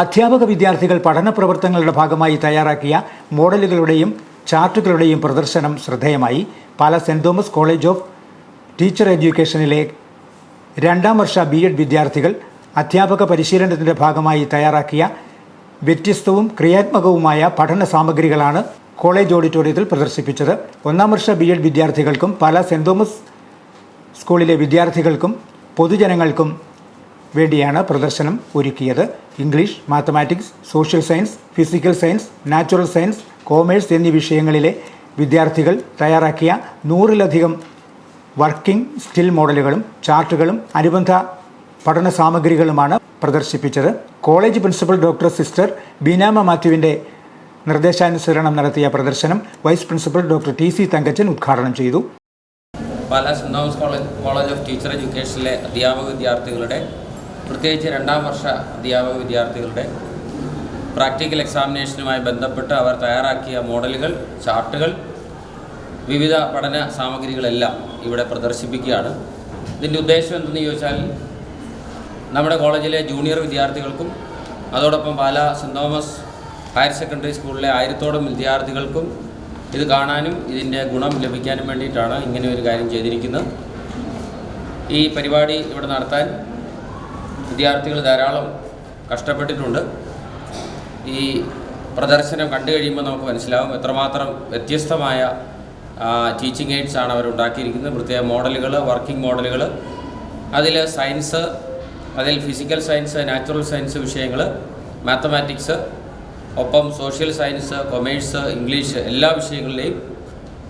അധ്യാപക വിദ്യാർത്ഥികൾ പഠന പ്രവർത്തനങ്ങളുടെ ഭാഗമായി തയ്യാറാക്കിയ മോഡലുകളുടെയും ചാർട്ടുകളുടെയും പ്രദർശനം ശ്രദ്ധേയമായി. Pala Saint Thomas college of teacher എഡ്യൂക്കേഷനിലെ രണ്ടാം വർഷ ബി എഡ് വിദ്യാർത്ഥികൾ അധ്യാപക പരിശീലനത്തിന്റെ ഭാഗമായി തയ്യാറാക്കിയ വ്യത്യസ്തവും ക്രിയാത്മകവുമായ പഠന സാമഗ്രികളാണ് കോളേജ് ഓഡിറ്റോറിയത്തിൽ പ്രദർശിപ്പിച്ചത്. ഒന്നാം വർഷ ബി എഡ് വിദ്യാർത്ഥികൾക്കും പാല സെന്റ് തോമസ് സ്കൂളിലെ വിദ്യാർത്ഥികൾക്കും പൊതുജനങ്ങൾക്കും വേണ്ടിയാണ് പ്രദർശനം ഒരുക്കിയത്. English mathematics social science physical science natural science commerce എന്നീ വിഷയങ്ങളിലെ വിദ്യാർത്ഥികൾ തയ്യാറാക്കിയ നൂറിലധികം വർക്കിംഗ് സ്റ്റിൽ മോഡലുകളും ചാർട്ടുകളും അനുബന്ധ പഠന സാമഗ്രികളുമാണ് പ്രദർശിപ്പിച്ചത്. College principal doctor sister Beenamma മാത്യുവിന്റെ നിർദ്ദേശാനുസരണം നടത്തിയ പ്രദർശനം vice principal doctor T C Thankachan ഉദ്ഘാടനം ചെയ്തു. Pala Saint Thomas college college of teacher എഡ്യൂക്കേഷനിലെ അധ്യാപക വിദ്യാർത്ഥികളുടെ പ്രത്യേകിച്ച് രണ്ടാം വർഷ അധ്യാപക വിദ്യാർത്ഥികളുടെ പ്രാക്ടിക്കൽ എക്സാമിനേഷനുമായി ബന്ധപ്പെട്ട് അവർ തയ്യാറാക്കിയ മോഡലുകൾ ചാർട്ടുകൾ വിവിധ പഠന സാമഗ്രികളെല്ലാം ഇവിടെ പ്രദർശിപ്പിക്കുകയാണ്. ഇതിന്റെ ഉദ്ദേശം എന്തെന്ന് ചോദിച്ചാൽ നമ്മുടെ കോളേജിലെ ജൂനിയർ വിദ്യാർത്ഥികൾക്കും അതോടൊപ്പം Bala Saint Thomas higher secondary സ്കൂളിലെ ആയിരത്തോളം വിദ്യാർത്ഥികൾക്കും ഇത് കാണാനും ഇതിന്റെ ഗുണം ലഭിക്കാനും വേണ്ടിയിട്ടാണ് ഇങ്ങനെ ഒരു കാര്യം ചെയ്തിരിക്കുന്നത്. ഈ പരിപാടി ഇവിടെ നടത്താൻ വിദ്യാർത്ഥികൾ ധാരാളം കഷ്ടപ്പെട്ടിട്ടുണ്ട്. ഈ പ്രദർശനം കണ്ടു കഴിയുമ്പോൾ നമുക്ക് മനസ്സിലാവും എത്രമാത്രം വ്യത്യസ്തമായ ടീച്ചിങ് എയ്ഡ്സ് ആണ് അവർ ഉണ്ടാക്കിയിരിക്കുന്നത്. പ്രത്യേക മോഡലുകൾ വർക്കിംഗ് മോഡലുകൾ അതിൽ സയൻസ് അതിൽ ഫിസിക്കൽ സയൻസ് നാച്ചുറൽ സയൻസ് വിഷയങ്ങൾ മാത്തമാറ്റിക്സ് ഒപ്പം സോഷ്യൽ സയൻസ് കൊമേഴ്സ് ഇംഗ്ലീഷ് എല്ലാ വിഷയങ്ങളിലെയും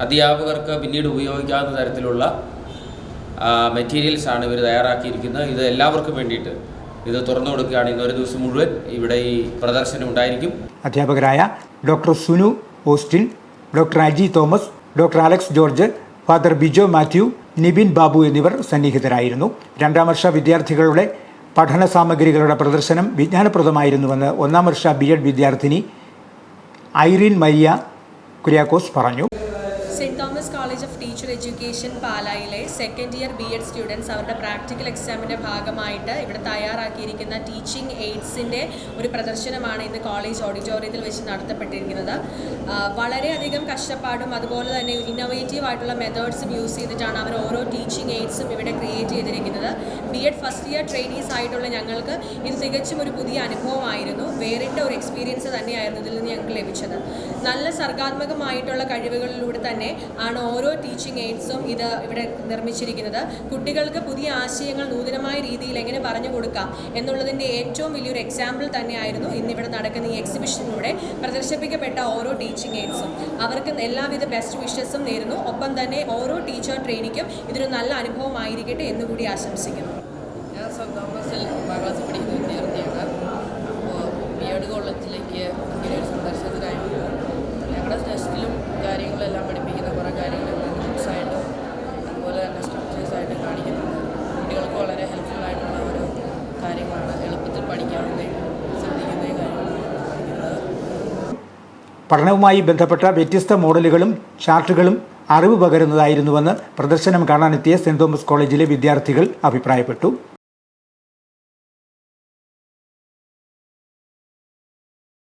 അധ്യാപകർക്ക് പിന്നീട് ഉപയോഗിക്കാവുന്ന തരത്തിലുള്ള മെറ്റീരിയൽസ് ആണ് ഇവർ തയ്യാറാക്കിയിരിക്കുന്നത്. ഇത് എല്ലാവർക്കും വേണ്ടിയിട്ട് ഇത് തുറന്നു കൊടുക്കുകയാണ്. ഇന്നൊരു ദിവസം മുഴുവൻ ഇവിടെ ഈ പ്രദർശനം ഉണ്ടായിരിക്കും. അധ്യാപകരായ doctor Sunu Austin doctor Aji Thomas doctor Alex George father Bijo Mathew Nibin Babu എന്നിവർ സന്നിഹിതരായിരുന്നു. രണ്ടാം വർഷ വിദ്യാർത്ഥികളുടെ പഠന സാമഗ്രികളുടെ പ്രദർശനം വിജ്ഞാനപ്രദമായിരുന്നുവെന്ന് ഒന്നാം വർഷ ബി എഡ് വിദ്യാർത്ഥിനി ഐറിൻ മരിയ കുര്യാക്കോസ് പറഞ്ഞു. കോളേജ് ഓഫ് ടീച്ചർ എഡ്യൂക്കേഷൻ പാലായിലെ second year B Ed students അവരുടെ പ്രാക്ടിക്കൽ എക്സാമിന്റെ ഭാഗമായിട്ട് ഇവിടെ തയ്യാറാക്കിയിരിക്കുന്ന ടീച്ചിങ് എയ്ഡ്സിന്റെ ഒരു പ്രദർശനമാണ് ഇന്ന് കോളേജ് ഓഡിറ്റോറിയത്തിൽ വെച്ച് നടത്തപ്പെട്ടിരിക്കുന്നത്. വളരെയധികം കഷ്ടപ്പാടും അതുപോലെ തന്നെ ഇന്നോവേറ്റീവ് ആയിട്ടുള്ള മെത്തേഡ്സും യൂസ് ചെയ്തിട്ടാണ് അവർ ഓരോ ടീച്ചിങ് എയ്ഡ്സും ഇവിടെ ക്രിയേറ്റ് ചെയ്തിരിക്കുന്നത്. B Ed first year trainees ആയിട്ടുള്ള ഞങ്ങൾക്ക് ഇത് തികച്ചും ഒരു പുതിയ അനുഭവമായിരുന്നു. വേറിട്ട ഒരു എക്സ്പീരിയൻസ് തന്നെയായിരുന്നു ഇതിൽ നിന്ന് ഞങ്ങൾക്ക് ലഭിച്ചത്. നല്ല സർഗാത്മകമായിട്ടുള്ള കഴിവുകളിലൂടെ തന്നെ ആണ് ഓരോ ടീച്ചിങ് എയ്ഡ്സും ഇത് ഇവിടെ നിർമ്മിച്ചിരിക്കുന്നത്. കുട്ടികൾക്ക് പുതിയ ആശയങ്ങൾ നൂതനമായ രീതിയിൽ എങ്ങനെ പറഞ്ഞു കൊടുക്കാം എന്നുള്ളതിന്റെ ഏറ്റവും വലിയൊരു എക്സാമ്പിൾ തന്നെയായിരുന്നു ഇന്നിവിടെ നടക്കുന്ന ഈ എക്സിബിഷനിലൂടെ പ്രദർശിപ്പിക്കപ്പെട്ട ഓരോ ടീച്ചിങ് എയ്ഡ്സും അവർക്ക് എല്ലാവിധ ബെസ്റ്റ് വിഷസും നേരുന്നു. ഒപ്പം തന്നെ ഓരോ ടീച്ചർ ട്രെയിനിക്കും ഇതൊരു നല്ല അനുഭവമായിരിക്കട്ടെ എന്നുകൂടി ആശംസിക്കുന്നു. പഠനവുമായി ബന്ധപ്പെട്ട വ്യത്യസ്ത മോഡലുകളും ചാർട്ടുകളും അറിവ് പകരുന്നതായിരുന്നുവെന്ന് പ്രദർശനം കാണാനെത്തിയ സെന്റ് തോമസ് കോളേജിലെ വിദ്യാർത്ഥികൾ അഭിപ്രായപ്പെട്ടു.